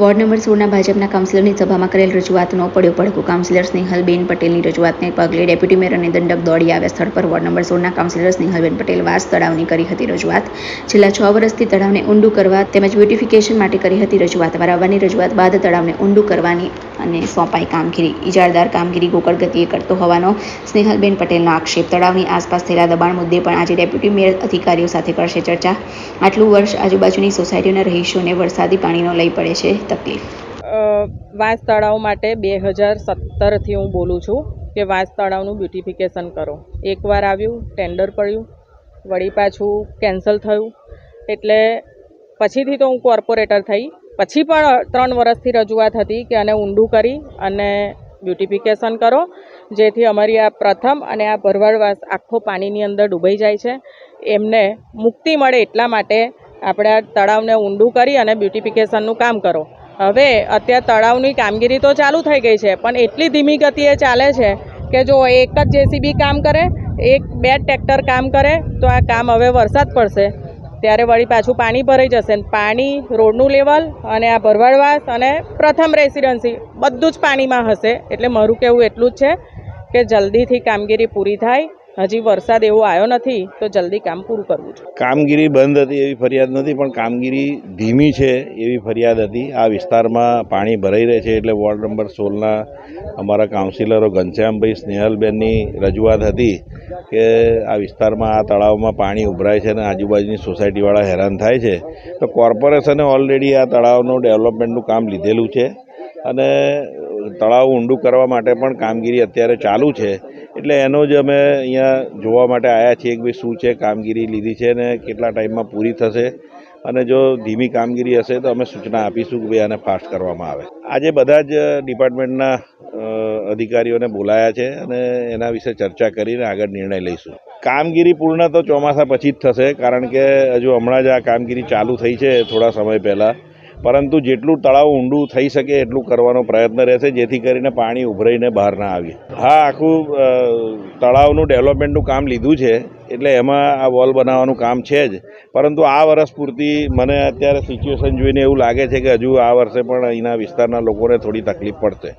Ward number સોળના ભાજપના કાઉન્સિલરની સભામાં કરેલ રજૂઆતનો પડ્યો પડકો કાઉન્સિલર સ્નેહલબેન પટેલની રજૂઆતને પગલે ડેપ્યુટી મેયર અને દંડક દોડી આવ્યા સ્થળ પર વોર્ડ નંબર સોળના કાઉન્સિલર સ્નેહલબેન પટેલ વાસ તળાવની કરી હતી રજૂઆત. છેલ્લા છ વર્ષથી તળાવને ઊંડું કરવા તેમજ બ્યુટિફિકેશન માટે કરી હતી રજૂઆત. વારાવવાની રજૂઆત બાદ તળાવને ઊંડું કરવાની અને સોંપાઈ કામગીરી. ઇજારદાર કામગીરી ગોકળ ગતિએ કરતો હોવાનો સ્નેહલબેન પટેલનો આક્ષેપ. તળાવની આસપાસ થયેલા દબાણ મુદ્દે પણ આજે ડેપ્યુટી મેયર અધિકારીઓ સાથે કરશે ચર્ચા. આટલું વર્ષ આજુબાજુની સોસાયટીઓના રહીશોને વરસાદી પાણીનો લઈ પડે છે. તકલીફ. વાંસ તળાવ માટે બે હજાર સત્તરથી હું બોલું છું કે વાંસ તળાવનું બ્યુટિફિકેશન કરો. એકવાર આવ્યું, ટેન્ડર પડ્યું, વળી પાછું કેન્સલ થયું. એટલે પછીથી તો હું કોર્પોરેટર થઈ. પછી પણ ત્રણ વર્ષથી રજૂઆત હતી કે આને ઊંડું કરી અને બ્યુટિફિકેશન કરો, જેથી અમારી આ પ્રથમ અને આ ભરવાડવાસ આખો પાણીની અંદર ડૂબાઈ જાય છે. એમને મુક્તિ મળે એટલા માટે આપણે આ તળાવને ઊંડું કરી અને બ્યુટિફિકેશનનું કામ કરો. હવે અત્યારે તળાવની કામગીરી તો ચાલુ થઈ ગઈ છે, પણ એટલી ધીમી ગતિએ ચાલે છે કે જો એક જ જેસીબી કામ કરે, એક બે ટ્રેક્ટર કામ કરે, તો આ કામ હવે વરસાદ પડશે. ત્યારે વળી પાછું પાણી ભરાઈ જશે પાણી, રોડનું લેવલ અને આ ભરવાડવાસ અને પ્રથમ રેસિડન્સી બધું જ પાણીમાં હશે. એટલે મારું કહેવું એટલું જ છે કે જલ્દીથી કામગીરી પૂરી થાય. હજી વરસાદ એવો આવ્યો નથી, તો જલ્દી કામ પૂરું કરવું છે કામગીરી બંધ હતી એવી ફરિયાદ નથી, પણ કામગીરી ધીમી છે એવી ફરિયાદ હતી. આ વિસ્તારમાં પાણી ભરાઈ રહે છે એટલે વોર્ડ નંબર સોળના અમારા કાઉન્સિલરો ઘનશ્યામભાઈ સ્નેહલબેનની રજૂઆત હતી કે આ વિસ્તારમાં, આ તળાવમાં પાણી ઉભરાય છે અને આજુબાજુની સોસાયટીવાળા હેરાન થાય છે. તો કોર્પોરેશને ઓલરેડી આ તળાવનું ડેવલપમેન્ટનું કામ લીધેલું છે અને તળાવ ઊંડું કરવા માટે પણ કામગીરી અત્યારે ચાલુ છે. એટલે એનો જ અમે અહીંયા જોવા માટે આવ્યા છીએ કે ભાઈ શું છે, કામગીરી લીધી છે ને કેટલા ટાઈમમાં પૂરી થશે. અને જો ધીમી કામગીરી હશે તો અમે સૂચના આપીશું કે ભાઈ આને ફાસ્ટ કરવામાં આવે. આજે બધા જ ડિપાર્ટમેન્ટના અધિકારીઓને બોલાયા છે અને એના વિશે ચર્ચા કરીને આગળ નિર્ણય લઈશું. કામગીરી પૂર્ણ તો ચોમાસા પછી જ થશે કારણ કે હજુ હમણાં જ આ કામગીરી ચાલુ થઈ છે થોડા સમય પહેલાં. પરંતુ જેટલું તળાવ ઊંડું થઈ શકે એટલું કરવાનો પ્રયત્ન રહેશે, જેથી કરીને પાણી ઉભરાઈને બહાર ના આવે. હા, આખું તળાવનું ડેવલપમેન્ટનું કામ લીધું છે, એટલે એમાં આ વોલ બનાવવાનું કામ છે જ. પરંતુ આ વર્ષ પૂરતી મને અત્યારે સિચ્યુએશન જોઈને એવું લાગે છે કે હજુ આ વર્ષે પણ અહીંના વિસ્તારના લોકોને થોડી તકલીફ પડશે.